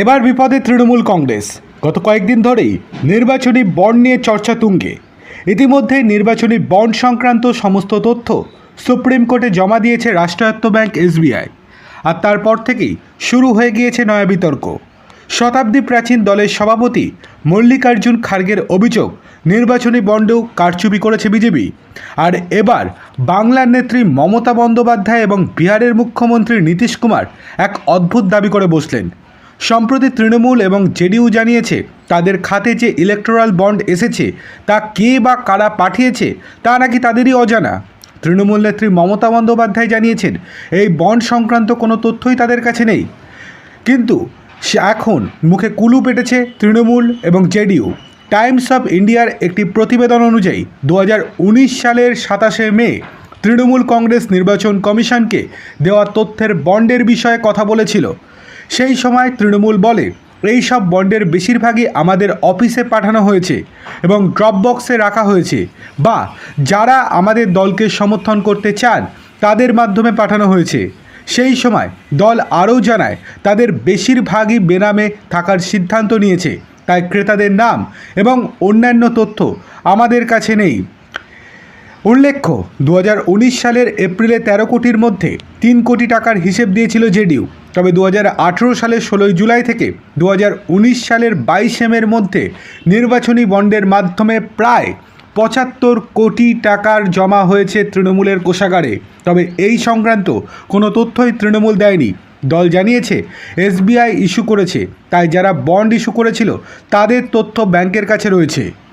এবার বিপদে তৃণমূল কংগ্রেস। গত কয়েকদিন ধরেই নির্বাচনী বন্ড নিয়ে চর্চা তুঙ্গে। ইতিমধ্যে নির্বাচনী বন্ড সংক্রান্ত সমস্ত তথ্য সুপ্রিম কোর্টে জমা দিয়েছে রাষ্ট্রায়ত্ত ব্যাংক এসবিআই। আর তারপর থেকেই শুরু হয়ে গিয়েছে নয়া বিতর্ক। শতাব্দী প্রাচীন দলের সভাপতি মল্লিকার্জুন খার্গের অভিযোগ, নির্বাচনী বন্ডেও কারচুপি করেছে বিজেপি। আর এবার বাংলার নেত্রী মমতা বন্দ্যোপাধ্যায় এবং বিহারের মুখ্যমন্ত্রী নীতিশ কুমার এক অদ্ভুত দাবি করে বসলেন। সম্প্রতি তৃণমূল এবং জেডিইউ জানিয়েছে, তাদের খাতে যে ইলেকটোরাল বন্ড এসেছে, তা কে বা কারা পাঠিয়েছে, তা নাকি তাদেরই অজানা। তৃণমূল নেত্রী মমতা বন্দ্যোপাধ্যায় জানিয়েছেন, এই বন্ড সংক্রান্ত কোনো তথ্যই তাদের কাছে নেই। কিন্তু সে এখন মুখে কুলু পেটেছে তৃণমূল এবং জেডিইউ। টাইমস অফ ইন্ডিয়ার একটি প্রতিবেদন অনুযায়ী দু হাজার উনিশ সালের সাতাশে মে, তৃণমূল কংগ্রেস নির্বাচন কমিশনকে দেওয়া তথ্যের বন্ডের বিষয়ে কথা বলেছিল। সেই সময় তৃণমূল বলে, এই সব বন্ডের বেশিরভাগই আমাদের অফিসে পাঠানো হয়েছে এবং ড্রপ বক্সে রাখা হয়েছে বা যারা আমাদের দলকে সমর্থন করতে চান, তাদের মাধ্যমে পাঠানো হয়েছে। সেই সময় দল আরও জানায়, তাদের বেশিরভাগই বেনামে থাকার সিদ্ধান্ত নিয়েছে। তাই ক্রেতাদের নাম এবং অন্যান্য তথ্য আমাদের কাছে নেই। উল্লেখ্য দু হাজার উনিশ সালের এপ্রিলে তেরো কোটির মধ্যে তিন কোটি টাকার হিসেব দিয়েছিল জেডিইউ। তবে দু হাজার আঠেরো সালের ষোলোই জুলাই থেকে দু হাজার উনিশ সালের বাইশে মের মধ্যে নির্বাচনী বন্ডের মাধ্যমে প্রায় পঁচাত্তর কোটি টাকার জমা হয়েছে তৃণমূলের কোষাগারে। তবে এই সংক্রান্ত কোনো তথ্যই তৃণমূল দেয়নি। দল জানিয়েছে, এসবিআই ইস্যু করেছে। তাই যারা বন্ড ইস্যু করেছিল, তাদের তথ্য ব্যাংকের কাছে রয়েছে।